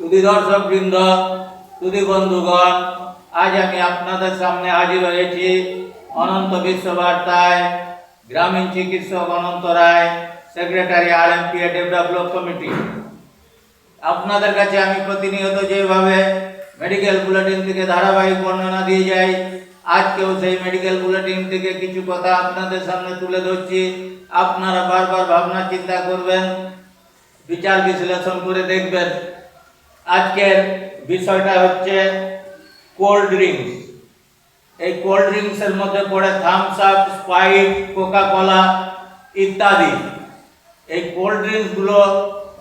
সুধী দর্শক বৃন্দ, সুধী বন্ধুগণ, আজ আমি আপনাদের সামনে হাজির হয়েছি অনন্ত বিশ্ব বার্তায় গ্রামীণ চিকিৎসক Ananta Roy, secretary R M P develop committee. আপনাদের কাছে আমি প্রতিনিয়ত যেভাবে মেডিকেল বুলেটিন থেকে ধারাবাহিক বর্ণনা দিয়ে যাই, আজকেও সেই মেডিকেল বুলেটিন থেকে কিছু কথা আপনাদের সামনে তুলে ধরছি। আপনারা বারবার ভাবনা চিন্তা করবেন, বিচার বিশ্লেষণ করে দেখবেন। আজকের বিষয়টা হচ্ছে কোল্ড ড্রিঙ্কস। এই কোল্ড ড্রিঙ্কসের মধ্যে পড়ে Thums Up Sprite Coca Cola ইত্যাদি। এই কোল্ড ড্রিঙ্কসগুলো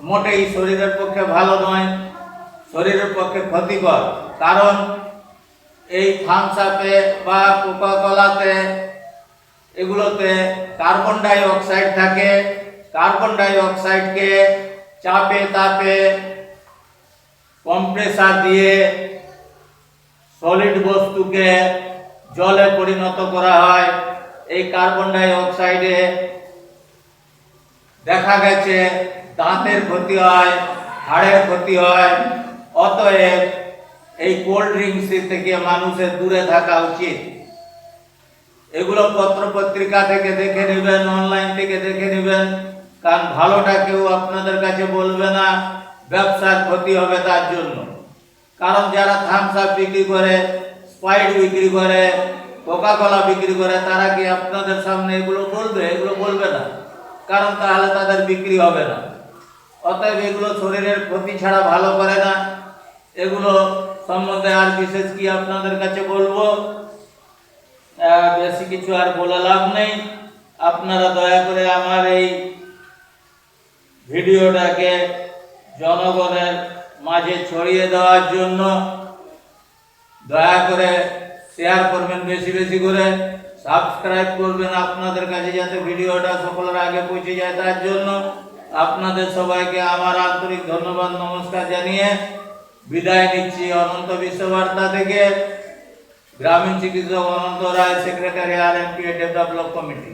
মোটেই শরীরের পক্ষে ভালো নয়, শরীরের পক্ষে ক্ষতিকর। কারণ এই থামস আপে বা কোকা কোলাতে এগুলোতে কার্বন ডাই অক্সাইড থাকে। কার্বন ডাই অক্সাইডকে চাপে তাপে কম্প্রেসার দিয়ে সলিড বস্তুকে জলে পরিণত করা হয়। এই কার্বন ডাই অক্সাইডে দেখা গেছে দাঁতের ক্ষতি হয় হাড়ের ক্ষতি হয়। অতএব এই কোল্ড ড্রিঙ্কস থেকে মানুষের দূরে থাকা উচিত। এগুলো পত্র পত্রিকা থেকে দেখে নেবেন অনলাইন থেকে দেখে নেবেন। কারণ ভালোটা কেউ আপনাদের কাছে বলবে না। ব্যবসার ক্ষতি হবে তার জন্য। কারণ যারা থামস আপ বিক্রি করে স্পাইট বিক্রি করে কোকা কোলা বিক্রি করে, তারা কি আপনাদের সামনে এগুলো বলবে? এগুলো বলবে না। কারণ তাহলে তাদের বিক্রি হবে না। অতএব এগুলো শরীরের ক্ষতি ছাড়া ভালো করে না। এগুলো সম্বন্ধে আর বিশেষ কি আপনাদের কাছে বলব? বেশি কিছু আর বলে লাভ নেই। আপনারা দয়া করে আমার এই ভিডিওটাকে জনগণের মাঝে ছড়িয়ে দেওয়ার জন্য দয়া করে শেয়ার করবেন বেশি বেশি করে। সাবস্ক্রাইব করবেন আপনাদের কাছে যাতে ভিডিওটা সকলের আগে পৌঁছে যায়। তার জন্য আপনাদের সবাইকে আমার আন্তরিক ধন্যবাদ, নমস্কার জানিয়ে বিদায় নিচ্ছি অনন্ত বিশ্ববার্তা থেকে। গ্রামীণ চিকিৎসক Ananta Roy secretary R M P develop committee